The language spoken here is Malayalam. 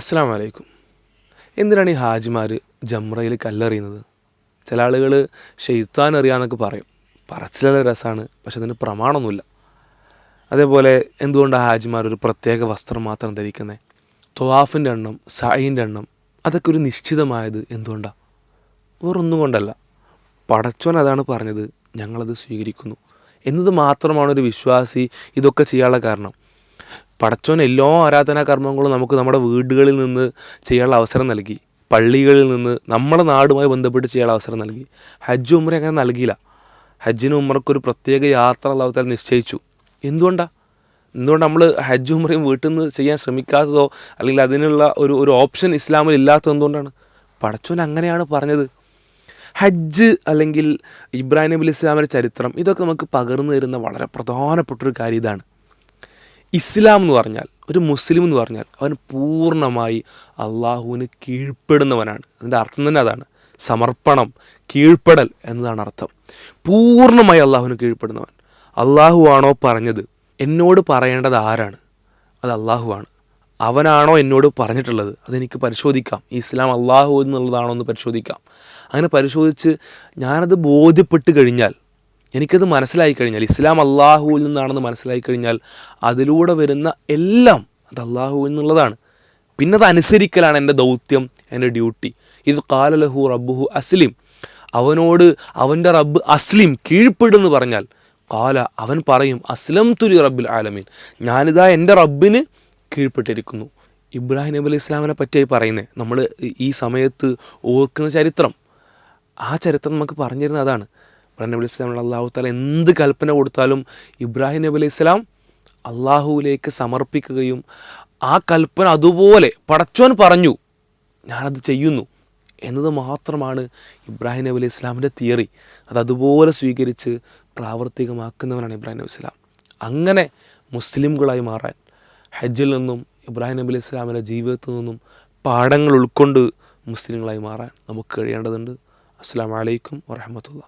അസ്സാം വലൈക്കും എന്തിനാണ് ഈ ഹാജിമാർ ജംറയിൽ കല്ലെറിയുന്നത്? ചില ആളുകൾ ഷെയ്ത്താൻ എറിയാന്നൊക്കെ പറയും. പറച്ചിലുള്ള രസമാണ് പക്ഷെ അതിന് പ്രമാണമൊന്നുമില്ല അതേപോലെ എന്തുകൊണ്ടാണ് ഹാജിമാർ ഒരു പ്രത്യേക വസ്ത്രം മാത്രം ധരിക്കുന്നത് തൊവാഫിന്റെ എണ്ണം സായിന്റെ എണ്ണം അതൊക്കെ ഒരു നിശ്ചിതമായത് എന്തുകൊണ്ടാണ് വേറൊന്നും കൊണ്ടല്ല. പടച്ചോൻ അതാണ് പറഞ്ഞത് ഞങ്ങളത് സ്വീകരിക്കുന്നു. എന്നത് മാത്രമാണ് ഒരു വിശ്വാസി ഇതൊക്കെ ചെയ്യാനുള്ള കാരണം. പടച്ചോൻ എല്ലാ ആരാധനാ കർമ്മങ്ങളും നമുക്ക് നമ്മുടെ വീടുകളിൽ നിന്ന് ചെയ്യാനുള്ള അവസരം നൽകി. പള്ളികളിൽ നിന്ന് നമ്മുടെ നാടുമായി ബന്ധപ്പെട്ട് ചെയ്യാനുള്ള അവസരം നൽകി. ഹജ്ജ് ഉമ്ര അങ്ങനെ നൽകിയില്ല. ഹജ്ജിനും ഉമ്മർക്കൊരു പ്രത്യേക യാത്ര അള്ളാഹുത്താൽ നിശ്ചയിച്ചു. എന്തുകൊണ്ടാണ് എന്തുകൊണ്ട് നമ്മൾ ഹജ്ജ് ഉമ്രയും വീട്ടിൽ നിന്ന് ചെയ്യാൻ ശ്രമിക്കാത്തതോ അല്ലെങ്കിൽ അതിനുള്ള ഒരു ഒരു ഓപ്ഷൻ ഇസ്ലാമിൽ ഇല്ലാത്തത് എന്തുകൊണ്ടാണ്? പടച്ചോൻ അങ്ങനെയാണ് പറഞ്ഞത്. ഹജ്ജ് അല്ലെങ്കിൽ ഇബ്രാഹിം നബി ഇസ്ലാമിന്റെ ചരിത്രം ഇതൊക്കെ നമുക്ക് പകർന്നു തരുന്ന വളരെ പ്രധാനപ്പെട്ടൊരു കാര്യം ഇതാണ്. ഇസ്ലാം എന്ന് പറഞ്ഞാൽ ഒരു മുസ്ലിം എന്ന് പറഞ്ഞാൽ അവൻ പൂർണമായി അള്ളാഹുവിന് കീഴ്പ്പെടുന്നവനാണ്. അതിന്റെ അർത്ഥം തന്നെ അതാണ്. സമർപ്പണം കീഴ്പ്പെടൽ എന്നതാണ് അർത്ഥം. പൂർണമായി അള്ളാഹുവിന് കീഴ്പ്പെടുന്നവൻ. അള്ളാഹു ആണോ പറഞ്ഞത്? എന്നോട് പറയേണ്ടത് ആരാണ്? അത് അള്ളാഹുവാണ്. അവനാണോ എന്നോട് പറഞ്ഞിട്ടുള്ളത്? അതെനിക്ക് പരിശോധിക്കാം. ഇസ്ലാം അള്ളാഹു എന്നുള്ളതാണോ എന്ന് പരിശോധിക്കാം. അങ്ങനെ പരിശോധിച്ച് ഞാനത് ബോധ്യപ്പെട്ട് കഴിഞ്ഞാൽ എനിക്കത് മനസ്സിലായി കഴിഞ്ഞാൽ ഇസ്ലാം അള്ളാഹുവിൽ നിന്നാണെന്ന് മനസ്സിലായി കഴിഞ്ഞാൽ അതിലൂടെ വരുന്ന എല്ലാം അത് അള്ളാഹു എന്നുള്ളതാണ് പിന്നെ അത് അനുസരിക്കലാണ് എന്റെ ദൗത്യം എന്റെ ഡ്യൂട്ടി. ഇത് കാലലഹു റബ്ബുഹു അസ്ലിം. അവനോട് അവന്റെ റബ്ബ് അസ്ലിം കീഴ്പ്പെടുന്ന് പറഞ്ഞാൽ കാല അവൻ പറയും അസ്ലം തുലി റബ്ബിൽ ആലമീൻ. ഞാനിതാ എന്റെ റബ്ബിന് കീഴ്പ്പെട്ടിരിക്കുന്നു. ഇബ്രാഹിം നബി അലൈഹി ഇസ്ലാമിനെ പറ്റിയായി പറയുന്നത് നമ്മൾ ഈ സമയത്ത് ഓർക്കുന്ന ചരിത്രം. ആ ചരിത്രം നമുക്ക് പറഞ്ഞിരുന്നത് അതാണ്. ഇബ്രാഹിം നബി ഇസ്ലാം അള്ളാഹു താല എന്ത് കൽപ്പന കൊടുത്താലും ഇബ്രാഹിം നബി അലൈഹി ഇസ്ലാം അള്ളാഹുവിലേക്ക് സമർപ്പിക്കുകയും ആ കൽപ്പന അതുപോലെ പടച്ചോൻ പറഞ്ഞു ഞാനത് ചെയ്യുന്നു എന്നത് മാത്രമാണ് ഇബ്രാഹിം നബി അലൈഹി ഇസ്ലാമിന്റെ തിയറി. അത് അതുപോലെ സ്വീകരിച്ച് പ്രാവർത്തികമാക്കുന്നവനാണ് ഇബ്രാഹിം നബി ഇസ്ലാം അങ്ങനെ മുസ്ലിംകളായി മാറാൻ ഹജ്ജിൽ നിന്നും ഇബ്രാഹിം നബി അലൈഹി ഇസ്ലാമിന്റെ ജീവിതത്തിൽ നിന്നും പാഠങ്ങൾ ഉൾക്കൊണ്ട് മുസ്ലിങ്ങളായി മാറാൻ നമുക്ക് കഴിയേണ്ടതുണ്ട്. അസ്സാം വലൈക്കും വരഹമത്തുള്ള